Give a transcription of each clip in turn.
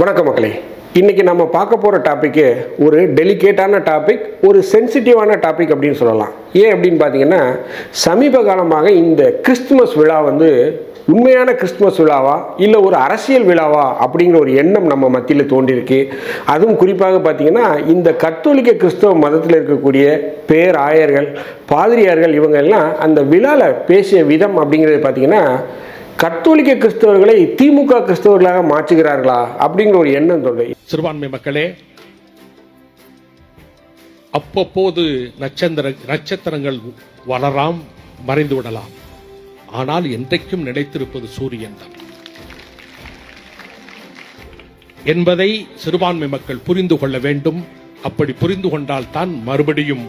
வணக்க மக்களே. இன்னைக்கு நம்ம பார்க்க போகிற டாப்பிக்கு ஒரு டெலிகேட்டான டாபிக் ஒரு சென்சிட்டிவான டாபிக் அப்படின்னு சொல்லலாம். ஏன் அப்படின்னு பார்த்தீங்கன்னா சமீப காலமாக இந்த கிறிஸ்துமஸ் விழா வந்து உண்மையான கிறிஸ்துமஸ் விழாவா இல்லை ஒரு அரசியல் விழாவா அப்படிங்கிற ஒரு எண்ணம் நம்ம மத்தியில் தோன்றியிருக்கு அதுவும் குறிப்பாக பார்த்தீங்கன்னா இந்த கத்தோலிக்க கிறிஸ்தவ மதத்தில் இருக்கக்கூடிய பேராயர்கள் பாதிரியார்கள் இவங்க எல்லாம் அந்த விழாவில் பேசிய விதம் அப்படிங்கிறது பார்த்தீங்கன்னா கத்தோலிக்க கிறிஸ்தவர்களை திமுக கிறிஸ்தவர்களாக மாற்றுகிறார்களா அப்படிங்கிற ஒரு எண்ணம் தோல்வி சிறுபான்மை மக்களே அப்பப்போது நட்சத்திர நட்சத்திரங்கள் வளராம் மறைந்து விடலாம். ஆனால் என்றைக்கும் நிலைத்திருப்பது சூரியன் தான். என்பதை சிறுபான்மை மக்கள் புரிந்து கொள்ள வேண்டும். அப்படி புரிந்து கொண்டால் தான் மறுபடியும்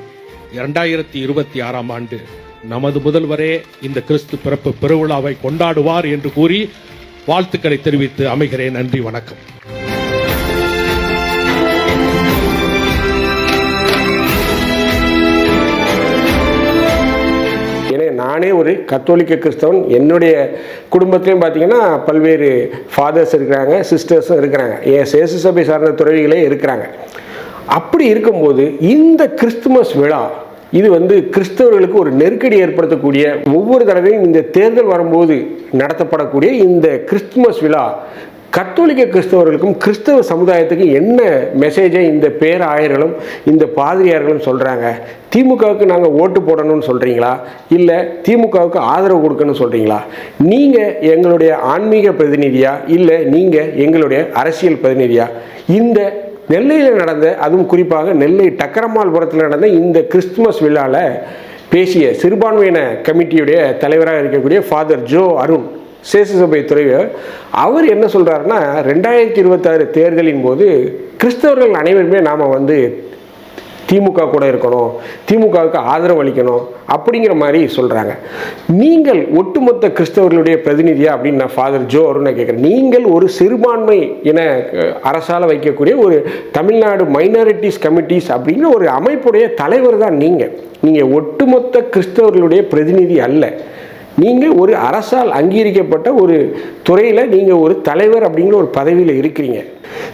இரண்டாயிரத்தி இருபத்தி ஆறாம் ஆண்டு நமது முதல்வரே இந்த கிறிஸ்து பிறப்பு பெருவிழாவை கொண்டாடுவார் என்று கூறி வாழ்த்துக்களை தெரிவித்து அமைகிறேன். நன்றி வணக்கம். நானே ஒரு கத்தோலிக்க கிறிஸ்தவன். என்னுடைய குடும்பத்திலையும் பார்த்தீங்கன்னா பல்வேறு ஃபாதர்ஸ் இருக்கிறாங்க சிஸ்டர்ஸும் இருக்கிறாங்க. என் சேசு சபை சார்ந்த துறவிகளே இருக்கிறாங்க. அப்படி இருக்கும்போது இந்த கிறிஸ்துமஸ் விழா இது வந்து கிறிஸ்தவர்களுக்கு ஒரு நெருக்கடி ஏற்படுத்தக்கூடிய ஒவ்வொரு தடவையும் இந்த தேர்தல் வரும்போது நடத்தப்படக்கூடிய இந்த கிறிஸ்துமஸ் விழா கத்தோலிக்க கிறிஸ்தவர்களுக்கும் கிறிஸ்தவ சமுதாயத்துக்கும் என்ன மெசேஜை இந்த பேராயர்களும் இந்த பாதிரியார்களும் சொல்கிறாங்க திமுகவுக்கு நாங்கள் ஓட்டு போடணும்னு சொல்கிறீங்களா இல்லை திமுகவுக்கு ஆதரவு கொடுக்கணும்னு சொல்கிறீங்களா நீங்கள் எங்களுடைய ஆன்மீக பிரதிநிதியா? இல்லை நீங்கள் எங்களுடைய அரசியல் பிரதிநிதியா? இந்த நெல்லையில் நடந்த அதுவும் குறிப்பாக நெல்லை டக்கரமால்புரத்தில் நடந்த இந்த கிறிஸ்துமஸ் விழாவில் பேசிய சிறுபான்மையின கமிட்டியுடைய தலைவராக இருக்கக்கூடிய ஃபாதர் ஜோ அருண் சேசசபை துறைவர் அவர் என்ன சொல்கிறாருன்னா ரெண்டாயிரத்தி இருபத்தாறு தேர்தலின் போது கிறிஸ்தவர்கள் அனைவருமே நாம் வந்து திமுக கூட இருக்கணும் திமுகவுக்கு ஆதரவு அளிக்கணும் அப்படிங்கிற மாதிரி சொல்கிறாங்க நீங்கள் ஒட்டுமொத்த கிறிஸ்தவர்களுடைய பிரதிநிதியா அப்படின்னு நான் ஃபாதர் ஜோ அருணை கேட்குறேன். நீங்கள் ஒரு சிறுபான்மை என அரசால் வைக்கக்கூடிய ஒரு தமிழ்நாடு மைனாரிட்டிஸ் கமிட்டிஸ் அப்படிங்கிற ஒரு அமைப்புடைய தலைவர் தான் நீங்கள் நீங்கள் ஒட்டுமொத்த கிறிஸ்தவர்களுடைய பிரதிநிதி அல்ல. நீங்கள் ஒரு அரசால் அங்கீகரிக்கப்பட்ட ஒரு துறையில் நீங்கள் ஒரு தலைவர் அப்படிங்கிற ஒரு பதவியில் இருக்கிறீங்க.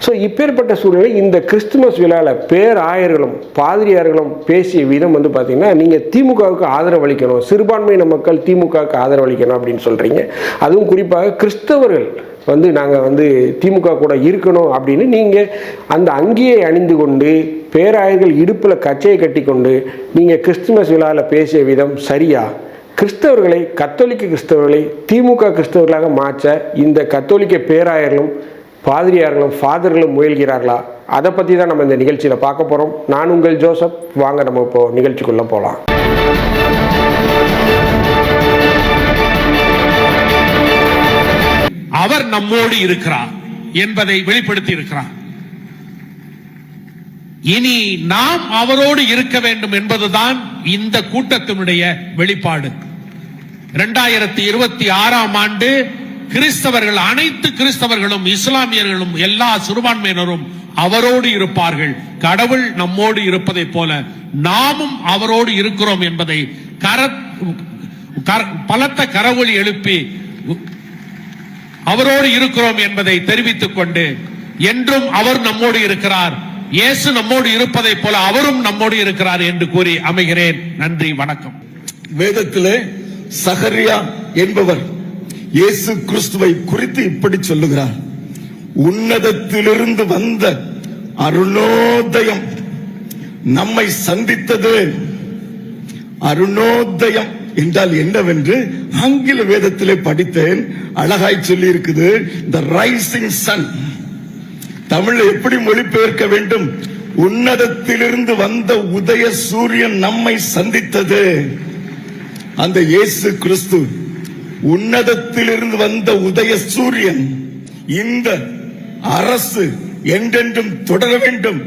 ஸோ இப்பேற்பட்ட சூழ்நிலை இந்த கிறிஸ்துமஸ் விழாவில் பேராயர்களும் பாதிரியார்களும் பேசிய விதம் வந்து பார்த்தீங்கன்னா நீங்கள் திமுகவுக்கு ஆதரவு அளிக்கணும் சிறுபான்மையின மக்கள் திமுகவுக்கு ஆதரவு அளிக்கணும் அப்படின்னு சொல்கிறீங்க அதுவும் குறிப்பாக கிறிஸ்தவர்கள் வந்து நாங்கள் வந்து திமுக கூட இருக்கணும் அப்படின்னு நீங்கள் அந்த அங்கியை அணிந்து கொண்டு பேராயர்கள் இடுப்பில் கச்சையை கட்டி கொண்டு நீங்கள் கிறிஸ்துமஸ் விழாவில் பேசிய விதம் சரியா? கிறிஸ்தவர்களை கத்தோலிக்க கிறிஸ்தவர்களை திமுக கிறிஸ்தவர்களாக மாற்ற இந்த கத்தோலிக்க பேராயர்களும் பாதிரியார்களும் ஃபாதர்களும் முயல்கிறார்களா? அதை பற்றி தான் நம்ம இந்த நிகழ்ச்சியில் பார்க்க போகிறோம் நான் உங்கள் ஜோசப். வாங்க நம்ம இப்போ நிகழ்ச்சிக்குள்ளே போகலாம். அவர் நம்மோடு இருக்கிறார் என்பதை வெளிப்படுத்தி இருக்கிறார். இனி நாம் அவரோடு இருக்க வேண்டும் என்பதுதான் இந்த கூட்டத்தினுடைய வெளிப்பாடு. இரண்டாயிரத்தி இருபத்தி ஆறாம் ஆண்டு கிறிஸ்தவர்கள் அனைத்து கிறிஸ்தவர்களும் இஸ்லாமியர்களும் எல்லா சிறுபான்மையினரும் அவரோடு இருப்பார்கள். கடவுள் நம்மோடு இருப்பதைப் போல நாமும் அவரோடு இருக்கிறோம் என்பதை கர பலத்த கரவொளி எழுப்பி அவரோடு இருக்கிறோம் என்பதை தெரிவித்துக் கொண்டு என்றும் அவர் நம்மோடு இருக்கிறார். இயேசு நம்மோடு இருப்பதைப் போல அவரும் நம்மோடு இருக்கிறார் என்று கூறி அமைகிறேன். நன்றி வணக்கம். வேதத்திலே சகரியா என்பவர் இயேசு கிறிஸ்துவை குறித்து இப்படி சொல்லுகிறார். உன்னதத்திலிருந்து வந்த அருணோதயம் நம்மை சந்தித்தது. அருணோதயம் என்றால் என்னவென்று ஆங்கில வேதத்திலே படித்தேன். அழகாய் சொல்லி இருக்குது த ரைசிங் சன் தமிழை எப்படி மொழிபெயர்க்க வேண்டும்? உன்னதத்திலிருந்து வந்த உதய சூரியன் நம்மை சந்தித்தது. அந்த இயேசு கிறிஸ்து உன்னதத்திலிருந்து வந்த உதய சூரியன் இந்த அரசு என்றென்றும் தொடர வேண்டும்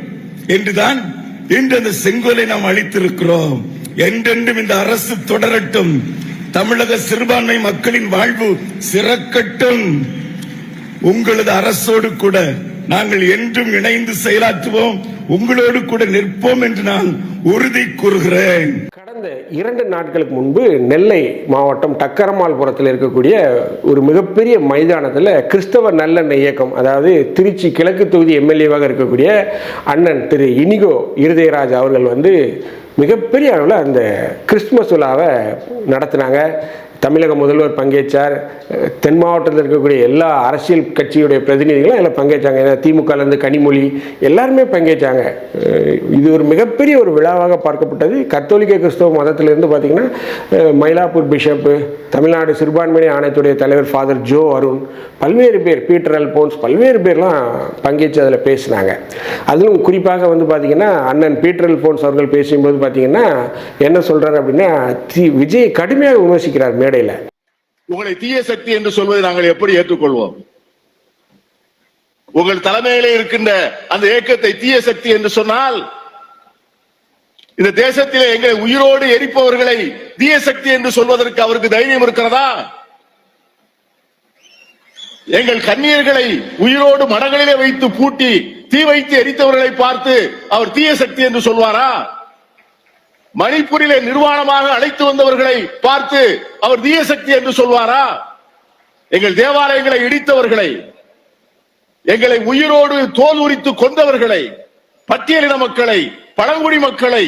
என்றுதான் இன்று அந்த செங்கோலை நாம் அளித்திருக்கிறோம். என்றென்றும் இந்த அரசு தொடரட்டும். தமிழக சிறுபான்மை மக்களின் வாழ்வு சிறக்கட்டும். உங்களது அரசோடு கூட நாங்கள் என்றும் இணைந்து செயலாற்றுவோம். உங்களோடு கூட நிற்போம் என்று நான் உறுதி கூறுகிறேன். கடந்த இரண்டு நாட்களுக்கு முன்பு நெல்லை மாவட்டம் டக்கரமால்புரத்தில் இருக்கக்கூடிய ஒரு மிகப்பெரிய மைதானத்தில் கிறிஸ்தவ நல்லெண்ணெய் இயக்கம் அதாவது திருச்சி கிழக்கு தொகுதி எம்எல்ஏவாக இருக்கக்கூடிய அண்ணன் திரு இனிகோ இருதயராஜ் அவர்கள் வந்து மிகப்பெரிய அளவில் அந்த கிறிஸ்துமஸ் விழாவை நடத்தினாங்க. தமிழக முதல்வர் பங்கேற்றார். தென் மாவட்டத்தில் இருக்கக்கூடிய எல்லா அரசியல் கட்சியுடைய பிரதிநிதிகளும் அதில் பங்கேற்றாங்க. ஏன்னா திமுகலேருந்து கனிமொழி எல்லாருமே பங்கேற்றாங்க. இது ஒரு மிகப்பெரிய ஒரு விழாவாக பார்க்கப்பட்டது. கத்தோலிக்க கிறிஸ்தவ மதத்திலிருந்து பார்த்திங்கன்னா மயிலாப்பூர் பிஷப்பு தமிழ்நாடு சிறுபான்மையின ஆணையத்துடைய தலைவர் ஃபாதர் ஜோ அருண் பல்வேறு பேர் பீட்டர் அல்போன்ஸ் பல்வேறு பேர்லாம் பங்கேற்று அதில் பேசினாங்க. அதிலும் குறிப்பாக வந்து பார்த்திங்கன்னா அண்ணன் பீட்டர் அல்போன்ஸ் அவர்கள் பேசும்போது பார்த்திங்கன்னா என்ன சொல்கிறார் அப்படின்னா தி- விஜய் கடுமையாக விமர்சிக்கிறார். மேடையில. உங்களை தீய சக்தி என்று சொல்வதை நாங்கள் எப்படி ஏற்றுக்கொள்வோம்? உங்கள் தலைமையிலே இருக்கின்ற அந்த இயக்கத்தை தீய சக்தி என்று சொன்னால் இந்த தேசத்திலே எங்களை உயிரோடு எரிப்பவர்களை தீய சக்தி என்று சொல்வதற்கு அவருக்கு தைரியம் இருக்கிறதா? எங்கள் கண்ணீர்களை உயிரோடு மடங்களிலே வைத்து பூட்டி தீ வைத்து எரித்தவர்களை பார்த்து அவர் தீய சக்தி என்று சொல்வாரா? மணிப்பூரிலே நிர்வாணமாக அழைத்து வந்தவர்களை பார்த்து அவர் தீய சக்தி என்று சொல்வாரா? எங்கள் தேவாலயங்களை இடித்தவர்களை எங்களை உயிரோடு தோல் உரித்து கொண்டவர்களை பட்டியலின மக்களை பழங்குடி மக்களை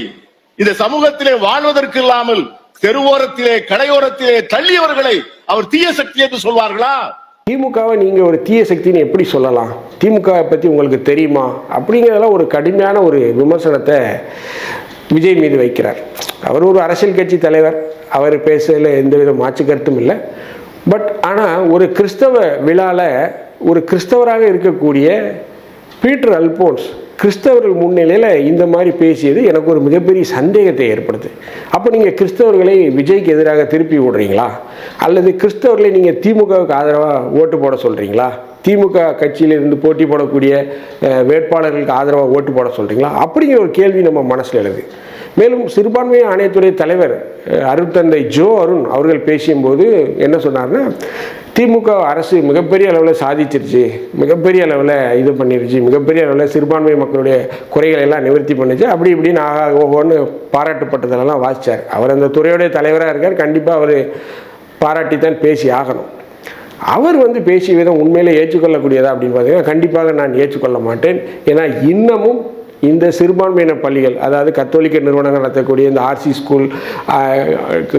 இந்த சமூகத்திலே வாழ்வதற்கு இல்லாமல் தெருவோரத்திலே கடையோரத்திலே தள்ளியவர்களை அவர் தீய சக்தி என்று சொல்வார்களா? திமுகவை நீங்கள் ஒரு தீய சக்தின்னு எப்படி சொல்லலாம்? திமுகவை பற்றி உங்களுக்கு தெரியுமா? அப்படிங்கிறதெல்லாம் ஒரு கடுமையான ஒரு விமர்சனத்தை விஜய் மீது வைக்கிறார். அவர் ஒரு அரசியல் கட்சி தலைவர். அவர் பேசுறதுல எந்தவித மாற்று கருத்தும் இல்லை. பட் ஆனால் ஒரு கிறிஸ்தவ விழாவில் ஒரு கிறிஸ்தவராக இருக்கக்கூடிய பீட்டர் அல்போன்ஸ் கிறிஸ்தவர்கள் முன்னிலையில் இந்த மாதிரி பேசியது எனக்கு ஒரு மிகப்பெரிய சந்தேகத்தை ஏற்படுது. அப்போ நீங்கள் கிறிஸ்தவர்களை விஜய்க்கு எதிராக திருப்பி விடுறீங்களா அல்லது கிறிஸ்தவர்களை நீங்கள் திமுகவுக்கு ஆதரவாக ஓட்டு போட சொல்கிறீங்களா திமுக கட்சியிலிருந்து போட்டி போடக்கூடிய வேட்பாளர்களுக்கு ஆதரவாக ஓட்டு போட சொல்கிறீங்களா அப்படிங்கிற ஒரு கேள்வி நம்ம மனசில் எழுது. மேலும் சிறுபான்மை ஆணையத்துறை தலைவர் அருட்தந்தை ஜோ அருண் அவர்கள் பேசியும்போது என்ன சொன்னார்னா திமுக அரசு மிகப்பெரிய அளவில் சாதிச்சிருச்சு மிகப்பெரிய அளவில் இது பண்ணிருச்சு மிகப்பெரிய அளவில் சிறுபான்மை மக்களுடைய குறைகளை எல்லாம் நிவர்த்தி பண்ணுச்சு அப்படி இப்படின்னு ஆகா ஒவ்வொன்று பாராட்டுப்பட்டதெல்லாம் வாசிச்சார். அவர் அந்த துறையுடைய தலைவராக இருக்கார் கண்டிப்பாக அவர் பாராட்டித்தான் பேசி ஆகணும். அவர் வந்து பேசிய விதம் உண்மையிலே ஏற்றுக்கொள்ளக்கூடியதா அப்படின்னு பார்த்தீங்கன்னா கண்டிப்பாக நான் ஏற்றுக்கொள்ள மாட்டேன். ஏன்னா இன்னமும் இந்த சிறுபான்மையின பள்ளிகள் அதாவது கத்தோலிக்க நிறுவனங்கள் நடத்தக்கூடிய இந்த ஆர்சி ஸ்கூல்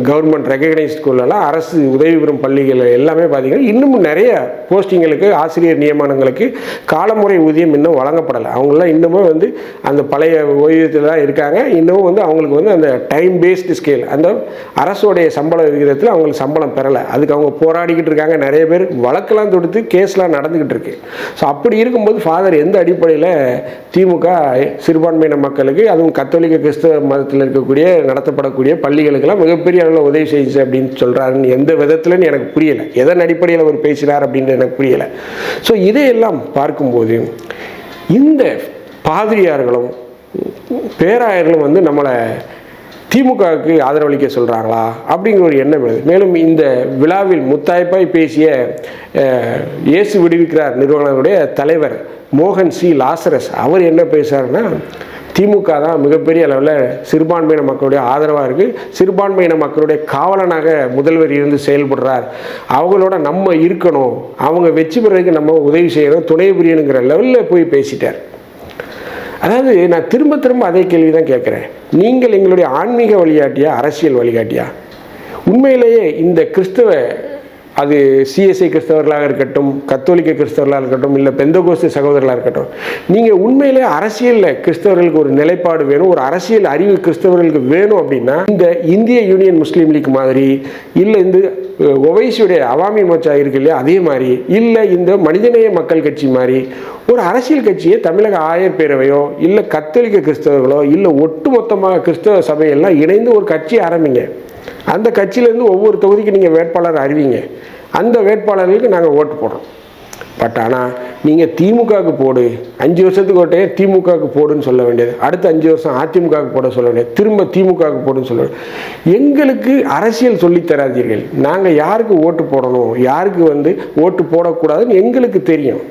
கவர்மெண்ட் ரெக்கக்னைஸ் ஸ்கூல்லலாம் அரசு உதவி பெறும் பள்ளிகள் எல்லாமே பார்த்தீங்கன்னா இன்னமும் நிறைய போஸ்டிங்களுக்கு ஆசிரியர் நியமனங்களுக்கு காலமுறை ஊதியம் இன்னும் வழங்கப்படலை. அவங்களாம் இன்னமும் வந்து அந்த பழைய ஓய்வூதியத்தில் தான் இருக்காங்க. இன்னமும் வந்து அவங்களுக்கு வந்து அந்த டைம் பேஸ்டு ஸ்கேல் அந்த அரசோடைய சம்பள விகிதத்தில் அவங்களுக்கு சம்பளம் பெறலை. அதுக்கு அவங்க போராடிக்கிட்டு இருக்காங்க. நிறைய பேர் வழக்கெல்லாம் தொடுத்து கேஸ்லாம் நடந்துக்கிட்டு இருக்கு. ஸோ அப்படி இருக்கும்போது ஃபாதர் எந்த அடிப்படையில் திமுக சிறுபான்மையின மக்களுக்கு அதுவும் கத்தோலிக்க கிறிஸ்தவ மதத்தில் இருக்கக்கூடிய நடத்தப்படக்கூடிய பள்ளிகளுக்கெல்லாம் மிகப்பெரிய அளவில் உதவி செய்யுச்சு அப்படின்னு சொல்கிறாருன்னு எந்த விதத்துலன்னு எனக்கு புரியலை. எதன் அடிப்படையில் அவர் பேசினார் அப்படின்றது எனக்கு புரியலை. ஸோ இதையெல்லாம் பார்க்கும்போது இந்த பாதிரியார்களும் பேராயர்களும் வந்து நம்மளை திமுகவுக்கு ஆதரவளிக்க சொல்கிறாங்களா அப்படிங்கிற ஒரு எண்ணம் எழுது மேலும் இந்த விழாவில் முத்தாய்ப்பாய் பேசிய அஹ், இயேசு விடுவிக்கிறார் நிறுவனங்களுடைய தலைவர் மோகன் சி. லாசரஸ் அவர் என்ன பேசுகிறாருன்னா திமுக தான் மிகப்பெரிய அளவில் சிறுபான்மையின மக்களுடைய ஆதரவாக இருக்குது சிறுபான்மையின மக்களுடைய காவலனாக முதல்வர் இருந்து செயல்படுறார். அவங்களோட நம்ம இருக்கணும். அவங்க வெற்றி பெறதுக்கு நம்ம உதவி செய்யணும். துணை புரியணுங்கிற லெவலில் போய் பேசிட்டார். அதாவது நான் திரும்ப திரும்ப அதே கேள்வி தான் கேட்குறேன். நீங்கள் எங்களுடைய ஆன்மீக வழிகாட்டியா அரசியல் வழிகாட்டியா? உண்மையிலேயே இந்த கிறிஸ்தவ அது சிஎஸ்ஐ கிறிஸ்தவர்களாக இருக்கட்டும் கத்தோலிக்க கிறிஸ்தவர்களாக இருக்கட்டும் இல்லை பெந்தகோஸ்து சகோதரர்களாக இருக்கட்டும். நீங்கள் உண்மையிலே அரசியலில் கிறிஸ்தவர்களுக்கு ஒரு நிலைப்பாடு வேணும் ஒரு அரசியல் அறிவு கிறிஸ்தவர்களுக்கு வேணும் அப்படின்னா இந்த இந்திய யூனியன் முஸ்லீம் லீக் மாதிரி இல்லை இந்த ஒவைசியுடைய அவாமி மோச்சா இருக்கு இல்லையா அதே மாதிரி இல்லை இந்த மனிதநேய மக்கள் கட்சி மாதிரி ஒரு அரசியல் கட்சியை தமிழக ஆயர் பேரவையோ இல்லை கத்தோலிக்க கிறிஸ்தவர்களோ இல்லை ஒட்டுமொத்தமாக கிறிஸ்தவ சபையெல்லாம் இணைந்து ஒரு கட்சி ஆரம்பிங்க. அந்த கட்சியிலேருந்து ஒவ்வொரு தொகுதிக்கு நீங்கள் வேட்பாளர் அறிவிங்க. அந்த வேட்பாளர்களுக்கு நாங்கள் ஓட்டு போடுறோம். பட் ஆனால் நீங்கள் திமுகவுக்கு போடு. அஞ்சு வருஷத்துக்கு ஓட்டே திமுகவுக்கு போடுன்னு சொல்ல வேண்டியது. அடுத்த அஞ்சு வருஷம் அதிமுகவுக்கு போட சொல்ல வேண்டியது. திரும்ப திமுகவுக்கு போடுன்னு சொல்ல வேண்டியது. எங்களுக்கு அரசியல் சொல்லித்தராதீர்கள் நாங்கள் யாருக்கு ஓட்டு போடணும்? யாருக்கு வந்து ஓட்டு போடக்கூடாதுன்னு எங்களுக்கு தெரியும்.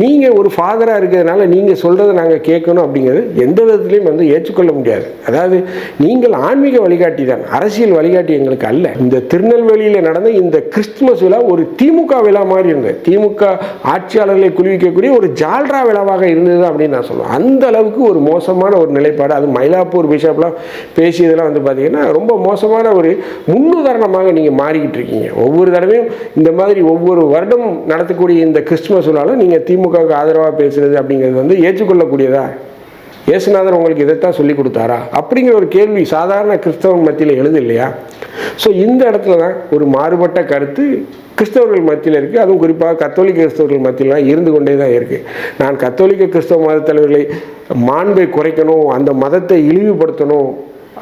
நீங்கள் ஒரு ஃபாதராக இருக்கிறதுனால நீங்கள் சொல்கிறத நாங்கள் கேட்கணும் அப்படிங்கிறது எந்த விதத்துலையும் வந்து ஏற்றுக்கொள்ள முடியாது. அதாவது நீங்கள் ஆன்மீக வழிகாட்டி தான். அரசியல் வழிகாட்டி எங்களுக்கு அல்ல. இந்த திருநெல்வேலியில் நடந்த இந்த கிறிஸ்துமஸ் விழா ஒரு திமுக விழா மாதிரி இருந்தது. திமுக ஆட்சியாளர்களை குளிவிக்கக்கூடிய ஒரு ஜால்ரா விழாவாக இருந்தது அப்படின்னு நான் சொல்லுவேன். அந்த அளவுக்கு ஒரு மோசமான ஒரு நிலைப்பாடு. அது மயிலாப்பூர் பிஷப்லாம் பேசியதெல்லாம் வந்து பார்த்தீங்கன்னா ரொம்ப மோசமான ஒரு முன்னுதாரணமாக நீங்கள் மாறிக்கிட்டு இருக்கீங்க. ஒவ்வொரு தடவையும் இந்த மாதிரி ஒவ்வொரு வருடம் நடத்தக்கூடிய இந்த கிறிஸ்துமஸ் விழாவில் நீங்கள் திமுக திமுகவுக்கு ஆதரவாக பேசுறது அப்படிங்கிறது வந்து ஏற்றுக்கொள்ளக்கூடியதா? இயேசுநாதர் உங்களுக்கு இதைத்தான் சொல்லி கொடுத்தாரா? அப்படிங்கிற ஒரு கேள்வி சாதாரண கிறிஸ்தவன் மத்தியில் எழுது இல்லையா? ஸோ இந்த இடத்துல தான் ஒரு மாறுபட்ட கருத்து கிறிஸ்தவர்கள் மத்தியில் இருக்குது அதுவும் குறிப்பாக கத்தோலிக்க கிறிஸ்தவர்கள் மத்தியிலாம் இருந்து கொண்டே தான் இருக்குது நான் கத்தோலிக்க கிறிஸ்தவ மத தலைவர்களை மாண்பை குறைக்கணும் அந்த மதத்தை இழிவுபடுத்தணும்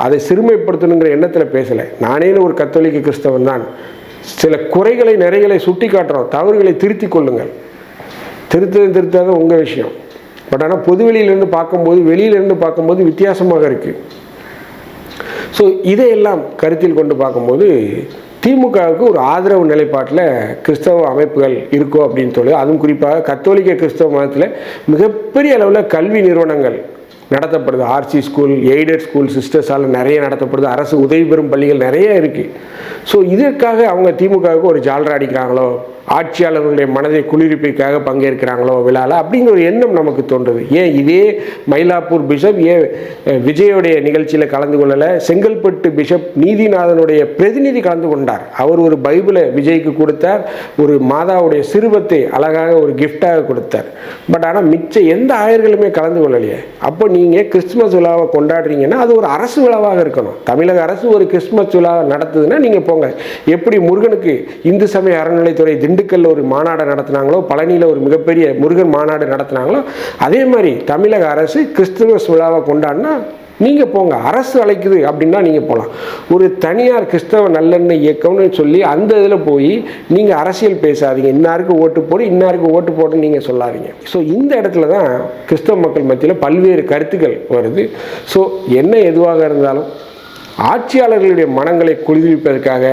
அதை சிறுமைப்படுத்தணுங்கிற எண்ணத்தில் பேசலை. நானே ஒரு கத்தோலிக்க கிறிஸ்தவன் தான். சில குறைகளை நிறைகளை சுட்டி காட்டுறோம் தவறுகளை திருத்திக் கொள்ளுங்கள். திருத்தலும் திருத்தாத உங்கள் விஷயம். பட் ஆனால் பொதுவெளியிலேருந்து பார்க்கும்போது வெளியிலேருந்து பார்க்கும்போது வித்தியாசமாக இருக்குது ஸோ இதையெல்லாம் கருத்தில் கொண்டு பார்க்கும்போது திமுகவுக்கு ஒரு ஆதரவு நிலைப்பாட்டில் கிறிஸ்தவ அமைப்புகள் இருக்கோ அப்படின்னு சொல்லி அதுவும் குறிப்பாக கத்தோலிக்க கிறிஸ்தவ மதத்தில் மிகப்பெரிய அளவில் கல்வி நிறுவனங்கள் நடத்தப்படுது. ஆர்சி ஸ்கூல் எய்டட் ஸ்கூல் சிஸ்டர்ஸால் நிறைய நடத்தப்படுது. அரசு உதவி பெறும் பள்ளிகள் நிறைய இருக்குது ஸோ இதற்காக அவங்க திமுகவுக்கு ஒரு ஜால்ரா அடிக்கிறாங்களோ? ஆட்சியாளர்களுடைய மனதை குளிர்ப்பிக்காக பங்கேற்கிறாங்களோ விழாவில் அப்படிங்கிற ஒரு எண்ணம் நமக்கு தோன்றுது. ஏன் இதே மயிலாப்பூர் பிஷப் ஏன் விஜயோடைய நிகழ்ச்சியில் கலந்து கொள்ளலை? செங்கல்பட்டு பிஷப் நீதிநாதனுடைய பிரதிநிதி கலந்து கொண்டார். அவர் ஒரு பைபிளை விஜய்க்கு கொடுத்தார். ஒரு மாதாவுடைய சிறுவத்தை அழகாக ஒரு கிஃப்டாக கொடுத்தார். பட் ஆனால் மிச்ச எந்த ஆயர்களுமே கலந்து கொள்ளலையே. அப்போ நீங்கள் கிறிஸ்துமஸ் விழாவை கொண்டாடுறீங்கன்னா அது ஒரு அரசு விழாவாக இருக்கணும். தமிழக அரசு ஒரு கிறிஸ்துமஸ் விழா நடத்துதுன்னா நீங்கள் போங்க. எப்படி முருகனுக்கு இந்து சமய அறநிலைத்துறை திண்டுக்கல்ல ஒரு மாநாடு நடத்தினாங்களோ பழனியில் ஒரு மிகப்பெரிய முருகன் மாநாடு நடத்தினாங்களோ அதே மாதிரி தமிழக அரசு கிறிஸ்துமஸ் விழாவை கொண்டாடினா நீங்கள் போங்க அரசு அழைக்குது அப்படின்னா நீங்கள் போகலாம் ஒரு தனியார் கிறிஸ்தவ நல்லெண்ணெய் இயக்கம்னு சொல்லி அந்த இதில் போய் நீங்கள் அரசியல் பேசாதீங்க. இன்னாருக்கு ஓட்டு போடு இன்னாருக்கு ஓட்டு போடுன்னு நீங்கள் சொல்லாதீங்க. ஸோ இந்த இடத்துல தான் கிறிஸ்தவ மக்கள் மத்தியில் பல்வேறு கருத்துக்கள் வருது. ஸோ என்ன எதுவாக இருந்தாலும் ஆட்சியாளர்களுடைய மனங்களை குளிர்விப்பதற்காக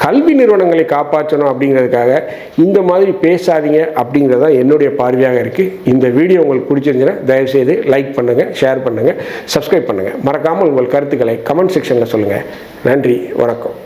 கல்வி நிறுவனங்களை காப்பாற்றணும் அப்படிங்கிறதுக்காக இந்த மாதிரி பேசாதீங்க அப்படிங்கிறது தான் என்னுடைய பார்வையாக இருக்குது இந்த வீடியோ உங்களுக்கு பிடிச்சிருந்துச்சுன்னா தயவுசெய்து லைக் பண்ணுங்கள் ஷேர் பண்ணுங்கள் சப்ஸ்கிரைப் பண்ணுங்கள் மறக்காமல் உங்கள் கருத்துக்களை கமெண்ட் செக்ஷனில் சொல்லுங்கள் நன்றி வணக்கம்.